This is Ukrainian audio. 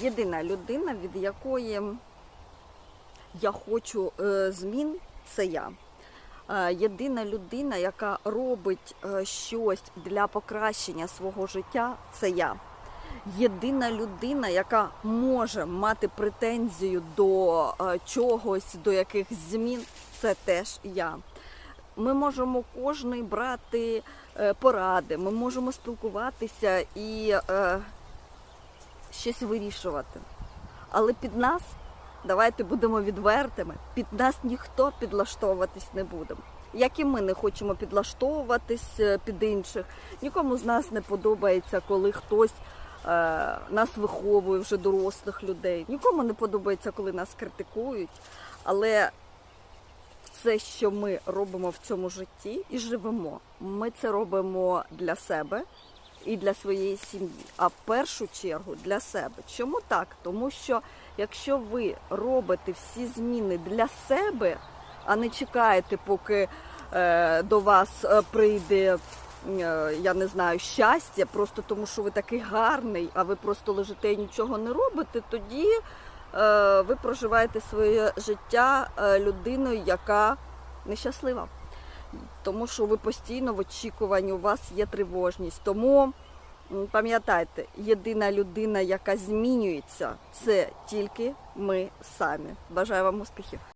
Єдина людина, від якої я хочу е, змін, це я. Е, Єдина людина, яка робить е, щось для покращення свого життя, це я. Єдина людина, яка може мати претензію до чогось, до якихось змін, це теж я. Ми можемо кожний брати поради, ми можемо спілкуватися і щось вирішувати. Але під нас, давайте будемо відвертими, під нас ніхто підлаштовуватись не буде. Як і ми не хочемо підлаштовуватись е, під інших. Нікому з нас не подобається, коли хтось е, нас виховує вже дорослих людей. Нікому не подобається, коли нас критикують. Але все, що ми робимо в цьому житті і живемо, ми це робимо для себе і для своєї сім'ї, а в першу чергу для себе. Чому так? Тому що якщо ви робите всі зміни для себе, а не чекаєте, поки е, до вас е, прийде. е, Я не знаю, щастя, просто тому що ви такий гарний, а ви просто лежите і нічого не робите, тоді е, ви проживаєте своє життя людиною, яка нещаслива. Тому що ви постійно в очікуванні, у вас є тривожність. Тому пам'ятайте, єдина людина, яка змінюється, це тільки ми самі. Бажаю вам успіхів!